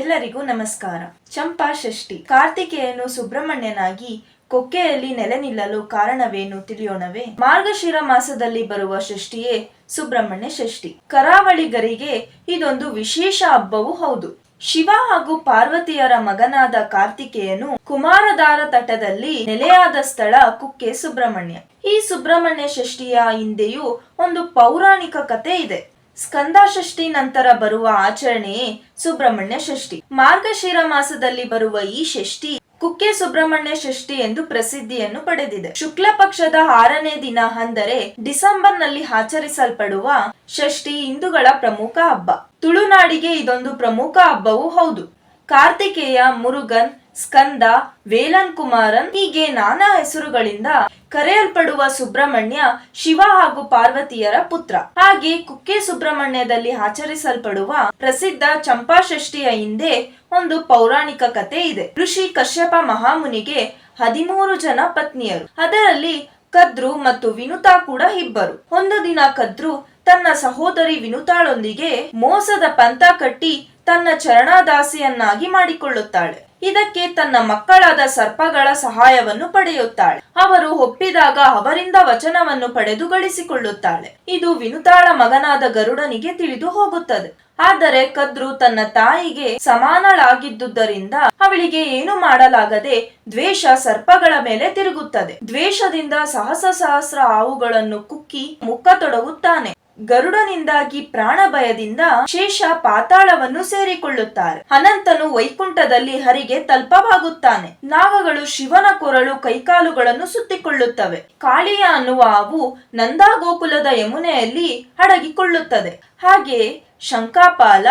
ಎಲ್ಲರಿಗೂ ನಮಸ್ಕಾರ. ಚಂಪಾ ಷಷ್ಠಿ. ಕಾರ್ತಿಕೇಯನು ಸುಬ್ರಹ್ಮಣ್ಯನಾಗಿ ಕೊಕ್ಕೆಯಲ್ಲಿ ನೆಲೆ ನಿಲ್ಲಲು ಕಾರಣವೇನು ತಿಳಿಯೋಣವೇ? ಮಾರ್ಗಶಿರ ಮಾಸದಲ್ಲಿ ಬರುವ ಷಷ್ಠಿಯೇ ಸುಬ್ರಹ್ಮಣ್ಯ ಷಷ್ಠಿ. ಕರಾವಳಿಗರಿಗೆ ಇದೊಂದು ವಿಶೇಷ ಹಬ್ಬವೂ ಹೌದು. ಶಿವ ಹಾಗೂ ಪಾರ್ವತಿಯರ ಮಗನಾದ ಕಾರ್ತಿಕೇಯನು ಕುಮಾರಧಾರ ತಟದಲ್ಲಿ ನೆಲೆಯಾದ ಸ್ಥಳ ಕುಕ್ಕೆ ಸುಬ್ರಹ್ಮಣ್ಯ. ಈ ಸುಬ್ರಹ್ಮಣ್ಯ ಷಷ್ಠಿಯ ಹಿಂದೆಯೂ ಒಂದು ಪೌರಾಣಿಕ ಕತೆ ಇದೆ. ಸ್ಕಂದ ಷಷ್ಠಿ ನಂತರ ಬರುವ ಆಚರಣೆಯೇ ಸುಬ್ರಹ್ಮಣ್ಯ ಷಷ್ಠಿ. ಮಾರ್ಗಶಿರ ಮಾಸದಲ್ಲಿ ಬರುವ ಈ ಷಷ್ಠಿ ಕುಕ್ಕೆ ಸುಬ್ರಹ್ಮಣ್ಯ ಷಷ್ಠಿ ಎಂದು ಪ್ರಸಿದ್ಧಿಯನ್ನು ಪಡೆದಿದೆ. ಶುಕ್ಲ ಪಕ್ಷದ ಆರನೇ ದಿನ ಅಂದರೆ ಡಿಸೆಂಬರ್ನಲ್ಲಿ ಆಚರಿಸಲ್ಪಡುವ ಷಷ್ಠಿ ಹಿಂದೂಗಳ ಪ್ರಮುಖ ಹಬ್ಬ. ತುಳುನಾಡಿಗೆ ಇದೊಂದು ಪ್ರಮುಖ ಹಬ್ಬವೂ ಹೌದು. ಕಾರ್ತಿಕೇಯ ಮುರುಗನ್ ಸ್ಕಂದ, ವೇಲನ್ ಕುಮಾರನ್ ಹೀಗೆ ನಾನಾ ಹೆಸರುಗಳಿಂದ ಕರೆಯಲ್ಪಡುವ ಸುಬ್ರಹ್ಮಣ್ಯ, ಶಿವ ಹಾಗೂ ಪಾರ್ವತಿಯರ ಪುತ್ರ. ಹಾಗೆ ಕುಕ್ಕೆ ಸುಬ್ರಹ್ಮಣ್ಯದಲ್ಲಿ ಆಚರಿಸಲ್ಪಡುವ ಪ್ರಸಿದ್ಧ ಚಂಪಾಷಷ್ಠಿಯ ಹಿಂದೆ ಒಂದು ಪೌರಾಣಿಕ ಕತೆ ಇದೆ. ಋಷಿ ಕಶ್ಯಪ ಮಹಾಮುನಿಗೆ ಹದಿಮೂರು ಜನ ಪತ್ನಿಯರು. ಅದರಲ್ಲಿ ಕದ್ರು ಮತ್ತು ವಿನುತಾ ಕೂಡ ಇಬ್ಬರು. ಒಂದು ದಿನ ಕದ್ರು ತನ್ನ ಸಹೋದರಿ ವಿನುತಾಳೊಂದಿಗೆ ಮೋಸದ ಪಂಥ ಕಟ್ಟಿ ತನ್ನ ಚರಣದಾಸಿಯನ್ನಾಗಿ ಮಾಡಿಕೊಳ್ಳುತ್ತಾಳೆ. ಇದಕ್ಕೆ ತನ್ನ ಮಕ್ಕಳಾದ ಸರ್ಪಗಳ ಸಹಾಯವನ್ನು ಪಡೆಯುತ್ತಾಳೆ. ಅವರು ಒಪ್ಪಿದಾಗ ಅವರಿಂದ ವಚನವನ್ನು ಪಡೆದು ಗಳಿಸಿಕೊಳ್ಳುತ್ತಾಳೆ. ಇದು ವಿನುತಾಳ ಮಗನಾದ ಗರುಡನಿಗೆ ತಿಳಿದು ಹೋಗುತ್ತದೆ. ಆದರೆ ಕದ್ರು ತನ್ನ ತಾಯಿಗೆ ಸಮಾನಳಾಗಿದ್ದುದರಿಂದ ಅವಳಿಗೆ ಏನು ಮಾಡಲಾಗದೆ ದ್ವೇಷ ಸರ್ಪಗಳ ಮೇಲೆ ತಿರುಗುತ್ತದೆ. ದ್ವೇಷದಿಂದ ಸಹಸ್ರ ಸಹಸ್ರ ಹಾವುಗಳನ್ನು ಕುಕ್ಕಿ ಮುಕ್ಕ ತೊಡಗುತ್ತಾನೆ. ಗರುಡನಿಂದಾಗಿ ಪ್ರಾಣ ಭಯದಿಂದ ಶೇಷ ಪಾತಾಳವನ್ನು ಸೇರಿಕೊಳ್ಳುತ್ತಾರೆ. ಅನಂತನು ವೈಕುಂಠದಲ್ಲಿ ಹರಿಗೆ ತಲ್ಪವಾಗುತ್ತಾನೆ. ನಾಗಗಳು ಶಿವನ ಕೊರಳು ಕೈಕಾಲುಗಳನ್ನು ಸುತ್ತಿಕೊಳ್ಳುತ್ತವೆ. ಕಾಳಿಯ ಅನ್ನುವ ಹಾವು ನಂದಾಗೋಕುಲದ ಯಮುನೆಯಲ್ಲಿ ಅಡಗಿಕೊಳ್ಳುತ್ತದೆ. ಹಾಗೆ ಶಂಕಾಪಾಲ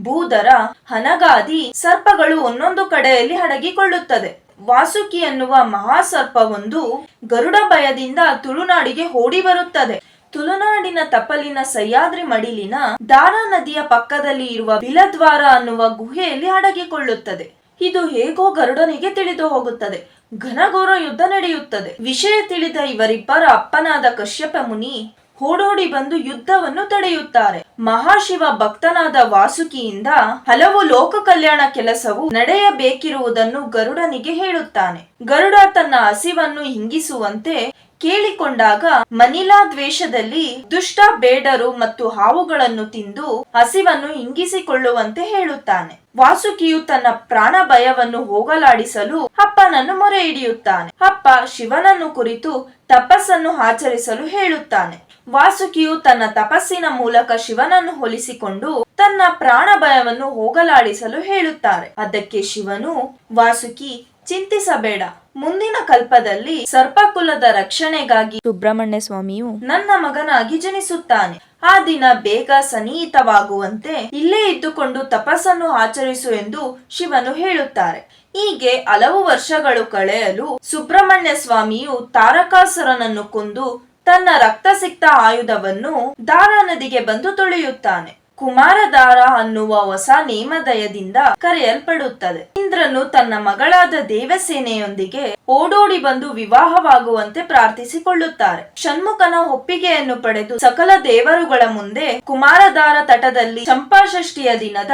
ಭೂದರ ಹನಗಾದಿ ಸರ್ಪಗಳು ಒಂದೊಂದು ಕಡೆಯಲ್ಲಿ ಅಡಗಿಕೊಳ್ಳುತ್ತದೆ. ವಾಸುಕಿ ಅನ್ನುವ ಮಹಾಸರ್ಪವೊಂದು ಗರುಡ ಭಯದಿಂದ ತುಳುನಾಡಿಗೆ ಓಡಿ ಬರುತ್ತದೆ ತುಳುನಾಡಿನ ತಪ್ಪಲಿನ ಸಹ್ಯಾದ್ರಿ ಮಡಿಲಿನ ದಾರಾ ನದಿಯ ಪಕ್ಕದಲ್ಲಿ ಇರುವ ಬಿಲದ್ವಾರ ಅನ್ನುವ ಗುಹೆಯಲ್ಲಿ ಅಡಗಿಕೊಳ್ಳುತ್ತದೆ. ಇದು ಹೇಗೋ ಗರುಡನಿಗೆ ತಿಳಿದು ಹೋಗುತ್ತದೆ. ಘನಘೋರ ಯುದ್ಧ ನಡೆಯುತ್ತದೆ. ವಿಷಯ ತಿಳಿದ ಇವರಿಬ್ಬರ ಅಪ್ಪನಾದ ಕಶ್ಯಪ ಮುನಿ ಓಡೋಡಿ ಬಂದು ಯುದ್ಧವನ್ನು ತಡೆಯುತ್ತಾರೆ. ಮಹಾಶಿವ ಭಕ್ತನಾದ ವಾಸುಕಿಯಿಂದ ಹಲವು ಲೋಕ ಕಲ್ಯಾಣ ಕೆಲಸವು ನಡೆಯಬೇಕಿರುವುದನ್ನು ಗರುಡನಿಗೆ ಹೇಳುತ್ತಾನೆ. ಗರುಡ ತನ್ನ ಹಸಿವನ್ನು ಹಿಂಗಿಸುವಂತೆ ಕೇಳಿಕೊಂಡಾಗ ಮನಿಲಾ ದ್ವೇಷದಲ್ಲಿ ದುಷ್ಟ ಬೇಡರು ಮತ್ತು ಹಾವುಗಳನ್ನು ತಿಂದು ಹಸಿವನ್ನು ಹಿಂಗಿಸಿಕೊಳ್ಳುವಂತೆ ಹೇಳುತ್ತಾನೆ. ವಾಸುಕಿಯು ತನ್ನ ಪ್ರಾಣ ಭಯವನ್ನು ಹೋಗಲಾಡಿಸಲು ಅಪ್ಪನನ್ನು ಮೊರೆ ಹಿಡಿಯುತ್ತಾನೆ. ಅಪ್ಪ ಶಿವನನ್ನು ಕುರಿತು ತಪಸ್ಸನ್ನು ಆಚರಿಸಲು ಹೇಳುತ್ತಾನೆ. ವಾಸುಕಿಯು ತನ್ನ ತಪಸ್ಸಿನ ಮೂಲಕ ಶಿವನನ್ನು ಹೊಲಿಸಿಕೊಂಡು ತನ್ನ ಪ್ರಾಣ ಭಯವನ್ನು ಹೋಗಲಾಡಿಸಲು ಹೇಳುತ್ತಾರೆ. ಅದಕ್ಕೆ ಶಿವನು, ವಾಸುಕಿ, ಚಿಂತಿಸಬೇಡ. ಮುಂದಿನ ಕಲ್ಪದಲ್ಲಿ ಸರ್ಪಕುಲದ ರಕ್ಷಣೆಗಾಗಿ ಸುಬ್ರಹ್ಮಣ್ಯ ಸ್ವಾಮಿಯು ನನ್ನ ಮಗನಾಗಿ ಜನಿಸುತ್ತಾನೆ. ಆ ದಿನ ಬೇಗ ಸನ್ನಿಹಿತವಾಗುವಂತೆ ಇಲ್ಲೇ ಇದ್ದುಕೊಂಡು ತಪಸ್ಸನ್ನು ಆಚರಿಸು ಎಂದು ಶಿವನು ಹೇಳುತ್ತಾರೆ. ಹೀಗೆ ಹಲವು ವರ್ಷಗಳು ಕಳೆಯಲು ಸುಬ್ರಹ್ಮಣ್ಯ ಸ್ವಾಮಿಯು ತಾರಕಾಸುರನನ್ನು ಕೊಂದು ತನ್ನ ರಕ್ತಸಿಕ್ತ ಆಯುಧವನ್ನು ದಾರಾ ನದಿಗೆ ಬಂದು ತೊಳೆಯುತ್ತಾನೆ. ಕುಮಾರಧಾರ ಅನ್ನುವ ಹೊಸ ನೇಮದಯದಿಂದ ಕರೆಯಲ್ಪಡುತ್ತದೆ. ಇಂದ್ರನು ತನ್ನ ಮಗಳಾದ ದೇವಸೇನೆಯೊಂದಿಗೆ ಓಡೋಡಿ ಬಂದು ವಿವಾಹವಾಗುವಂತೆ ಪ್ರಾರ್ಥಿಸಿಕೊಳ್ಳುತ್ತಾರೆ. ಷಣ್ಮುಖನ ಒಪ್ಪಿಗೆಯನ್ನು ಪಡೆದು ಸಕಲ ದೇವರುಗಳ ಮುಂದೆ ಕುಮಾರಧಾರ ತಟದಲ್ಲಿ ಚಂಪಾಷಷ್ಠಿಯ ದಿನದ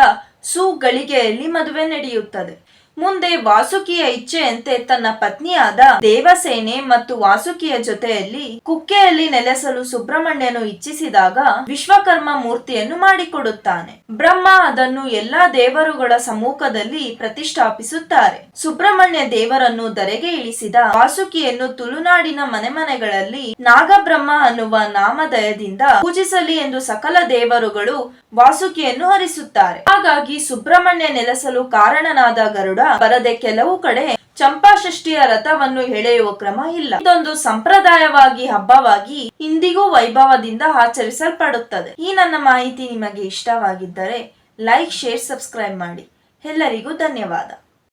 ಸುಗಳಿಗೆಯಲ್ಲಿ ಮದುವೆ ನಡೆಯುತ್ತದೆ. ಮುಂದೆ ವಾಸುಕಿಯ ಇಚ್ಛೆಯಂತೆ ತನ್ನ ಪತ್ನಿಯಾದ ದೇವಸೇನೆ ಮತ್ತು ವಾಸುಕಿಯ ಜೊತೆಯಲ್ಲಿ ಕುಕ್ಕೆಯಲ್ಲಿ ನೆಲೆಸಲು ಸುಬ್ರಹ್ಮಣ್ಯನು ಇಚ್ಛಿಸಿದಾಗ ವಿಶ್ವಕರ್ಮ ಮೂರ್ತಿಯನ್ನು ಮಾಡಿಕೊಡುತ್ತಾನೆ. ಬ್ರಹ್ಮ ಅದನ್ನು ಎಲ್ಲಾ ದೇವರುಗಳ ಸಮ್ಮುಖದಲ್ಲಿ ಪ್ರತಿಷ್ಠಾಪಿಸುತ್ತಾರೆ. ಸುಬ್ರಹ್ಮಣ್ಯ ದೇವರನ್ನು ಧರೆಗೆ ಇಳಿಸಿದ ವಾಸುಕಿಯನ್ನು ತುಳುನಾಡಿನ ಮನೆ ಮನೆಗಳಲ್ಲಿ ನಾಗಬ್ರಹ್ಮ ಅನ್ನುವ ನಾಮದಯದಿಂದ ಪೂಜಿಸಲಿ ಎಂದು ಸಕಲ ದೇವರುಗಳು ವಾಸುಕಿಯನ್ನು ಹರಿಸುತ್ತಾರೆ. ಹಾಗಾಗಿ ಸುಬ್ರಹ್ಮಣ್ಯ ನೆಲೆಸಲು ಕಾರಣನಾದ ಗರುಡ ಬರದೆ ಕೆಲವು ಕಡೆ ಚಂಪಾಷಷ್ಠಿಯ ರಥವನ್ನು ಎಳೆಯುವ ಕ್ರಮ ಇಲ್ಲ. ಇದೊಂದು ಸಂಪ್ರದಾಯವಾಗಿ, ಹಬ್ಬವಾಗಿ, ಇಂದಿಗೂ ವೈಭವದಿಂದ ಆಚರಿಸಲ್ಪಡುತ್ತದೆ. ಈ ನನ್ನ ಮಾಹಿತಿ ನಿಮಗೆ ಇಷ್ಟವಾಗಿದ್ದರೆ ಲೈಕ್, ಶೇರ್, ಸಬ್ಸ್ಕ್ರೈಬ್ ಮಾಡಿ. ಎಲ್ಲರಿಗೂ ಧನ್ಯವಾದ.